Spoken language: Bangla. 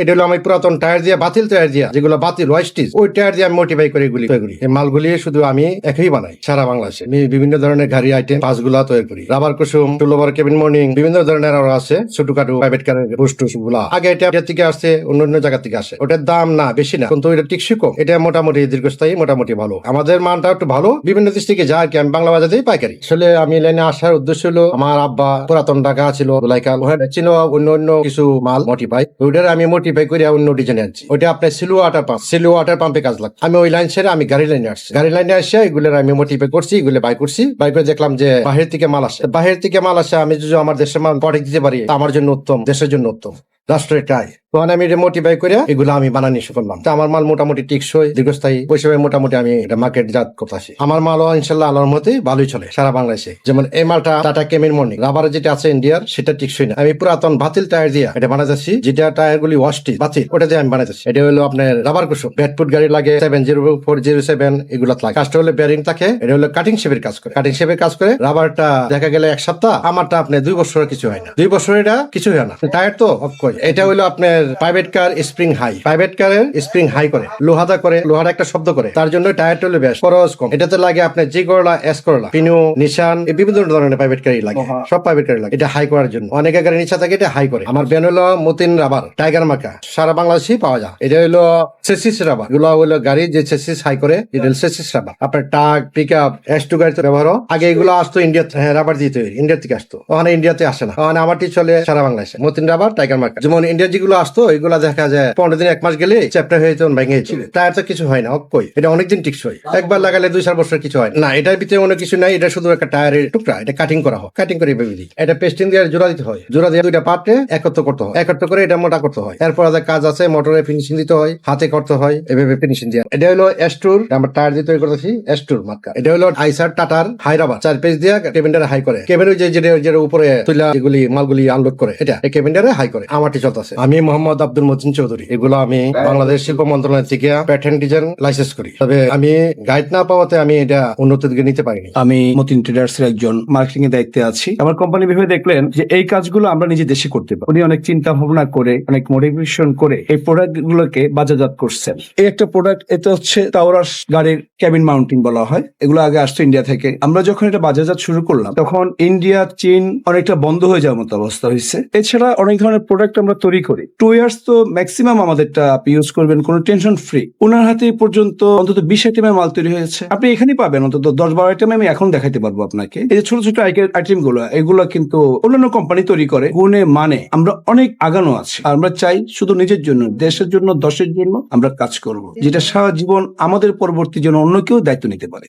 এটা হলো আমি পুরাতন টায়ার দিয়ে, বাতিল টায়ার দিয়া যেগুলো বাতিল ওয়াইস্টিজ ওই টায়ার দিয়ে আমি মোটিফাই করে এগুলি। তৈরি করি এই মালগুলি শুধু আমি একই বানাই সারা বাংলাদেশে। আমি বিভিন্ন ধরনের গাড়ি আইটেম পাঁচগুলা তৈরি করি। রাবার কুসুম টুলোবার কেবিন মর্নিং বিভিন্ন ধরনের আরও আছে, ছোটখাটো প্রাইভেট কারের বুস্টুসগুলা আগে এটা থেকে আসছে, অন্য অন্য জায়গা থেকে আসে। ওটার দাম না, বেশি না। কিন্তু এটা টিকসই কম। এটা মোটামুটি দীর্ঘস্থায়ী, মোটামুটি ভালো। আমাদের মানটা একটু ভালো। বিভিন্ন দেশ থেকে যায় আর কি, আমি বাংলা বাজারেই পাইকারি। আসলে আমি লাইনে আসার উদ্দেশ্য হলো, আমার আব্বা পুরাতন ঢাকা ছিল লাইকাল ছিল অন্য অন্য কিছু মাল মোটিফাই ওইটার আমি মোটিফাই করে অন্য ডিজাইনে আনছি। ওইটা আপনার সিলু ওয়াটার পাম্প সিলু ওয়াটার পাম্পে কাজ লাগছে আমি ওই লাইন সেরে আমি গাড়ি লাইনে আসছি। গাড়ি লাইনে আসে, এগুলোর আমি মোটিফাই করছি, এগুলো বাই করছি। বাই করে দেখলাম যে বাহির থেকে মাল আসে। বাহির থেকে মাল আসে, আমি যদি আমার দেশের মাল পরে দিতে পারি আমার জন্য উত্তম, দেশের জন্য উত্তম, রাষ্ট্রের এটাই তখন আমি এটা মোটিফাই করে এগুলো আমি বানানি শুরু আমার মাল মোটামুটি টিকসই, দীর্ঘস্থায়ী পয়সা মোটামুটি আমি এটা মার্কেট জাত করতেছি। আমার মালও ইনশাল্লাহ আল্লাহর মতে ভালোই চলে সারা বাংলাদেশে। যেমন এই মালটা টাটা কেমিন মর্নিং রাবার যেটা আছে ইন্ডিয়ার, সেটা টিকসই না। আমি পুরাতন বাতিল টায়ার দিয়া এটা বানাতেছি যেটা টায়ার গুলি ওয়াস্টি বাতিল, ওটা দিয়ে আমি বানাতেছি এটা হলো আপনার রাবার কুসুম। ব্যাটপুট গাড়ি লাগে seven zero four zero seven এগুলো লাগে। কাজটা হলো বেয়ারিং থাকে, এটা হলো কাটিং শেপের কাজ করে। কাটিং শেপের কাজ করে রাবারটা দেখা গেলে এক সপ্তাহ, আমারটা আপনি দুই বছরের কিছু হয় না। দুই বছর এটা কিছু হয় না। টায়ার তো অফ করে এটা হলো আপনার private car spring high private কারের স্প্রিং হাই করে। লোহাদা করে লোহার একটা শব্দ করে। তার জন্য টায়ারটা হলো বেশ খরচ কম। এটাতে লাগে আপনার জি করলা এস করলা পিনু নিশান এই বিভিন্ন ধরনের প্রাইভেট গাড়ি লাগে। সব প্রাইভেট গাড়ি লাগে। এটা হাই করার জন্য। অনেকে গাড়ি নিচা থাকে এটা হাই করে। আমার ব্যান হলো মতিন রাবার টাইগার মার্কা সারা বাংলাদেশেই পাওয়া যায়। এটা হলো সেসিস রাবার এগুলো হলো গাড়ি যে সেসিস হাই করে এটা হলো সেসিস রাবার আপনার truck pick up S two গাড়িতে ব্যবহার। আগে এগুলো আসতো ইন্ডিয়া হ্যাঁ রাবার দিতে ইন্ডিয়া থেকে আসতো। ওখানে ইন্ডিয়াতে আসে না। ওখানে আমারটি চলে সারা বাংলাদেশে। মতিন রাবার টাইগার মার্কা যেমন ইন্ডিয়া যেগুলো আসতো এগুলো দেখা যায় পনেরো দিন এক মাস গেলে চ্যাপ্টার হয়ে যেত ভেঙে ছিল টায়ার তো কিছু হয় না অক্ষয়। এটা অনেকদিন টিকসই। একবার লাগালে দুই চার বছর কিছু হয় না। এটার ভিতরে অনেক কিছু নাই এটা শুধু একটা টায়ারের টুকরা এটা কাটিং করা হয়। কাটিং করে এভাবে দিই এটা পেস্টিং দিয়ে জোড়া দিতে হয়। জোড়া দিয়ে দুইটা পার্টে একত্র করতে হয়। একত্র করে এটা মোটা করতে হয়। এরপর আলাদা কাজ আছে মোটরে ফিনিশিং দিতে হয় হাতে করতে হয় এভাবে ফিনিশিং দিয়ে এটা হলো এস্টুর আমরা টায়ার দিয়ে তৈরি করতেছি এস্টুর মার্কা এটা হলো আইসার টাটার হাইরাবার চার পেজ দিয়ে কেবিনটারে হাই করে। কেবিনের যে যেটা উপরে তুলা এগুলি মালগুলি আনলোড করে এটা। কেবিনটারে হাই করে। আমারটি চলতেছে আমি মোহাম্মদ আব্দুল মতিন চৌধুরী। এগুলো আমি বাংলাদেশ শিল্প মন্ত্রণালয় থেকে প্যাটার্ন ডিজাইন লাইসেন্স করি। তবে আমি গাইড না পাওয়াতে আমি এটা উন্নত দিকে নিতে পারিনি। আমি মতিন ট্রেডার্স এর একজন মার্কেটিং এর দায়িত্বে আছি। আমার কোম্পানি ভেবে দেখলেন যে এই কাজগুলো আমরা নিজে দেশে করতে পারি। উনি অনেক চিন্তা ভাবনা করে, অনেক মোটিভেশন করে এই প্রোডাক্ট গুলোকে বাজারজাত করছেন। এই একটা প্রোডাক্ট এটা হচ্ছে তাওরাস গাড়ির ক্যাবিন মাউন্টিং বলা হয়। এগুলো আগে আসতো ইন্ডিয়া থেকে। আমরা যখন এটা বাজারজাত শুরু করলাম, তখন ইন্ডিয়া চীন অনেকটা বন্ধ হয়ে যাওয়ার মতো অবস্থা হয়েছে। এছাড়া অনেক ধরনের প্রোডাক্ট আমরা তৈরি করি। টু ইয়ার্স তো ম্যাক্সিমাম আমাদেরটা আপনি ইউজ করবেন, কোনো টেনশন ফ্রি ওনার হাতে পর্যন্ত অন্তত বিশ আইটেমের মাল তৈরি হয়েছে। আপনি এখানেই পাবেন, অন্তত দশ বারো আইটেম আমি এখন দেখাতে পারব আপনাকে। এই যে ছোট ছোট আইটেমগুলো এগুলো কিন্তু অন্যান্য কোম্পানি তৈরি করে, গুণে মানে। আমরা অনেক আগানো আছে। আর আমরা চাই শুধু নিজের জন্য, দেশের জন্য, দশের জন্য আমরা কাজ করব। যেটা সারা জীবন আমাদের পরবর্তী জন্য অন্য কেউ দায়িত্ব নিতে পারে।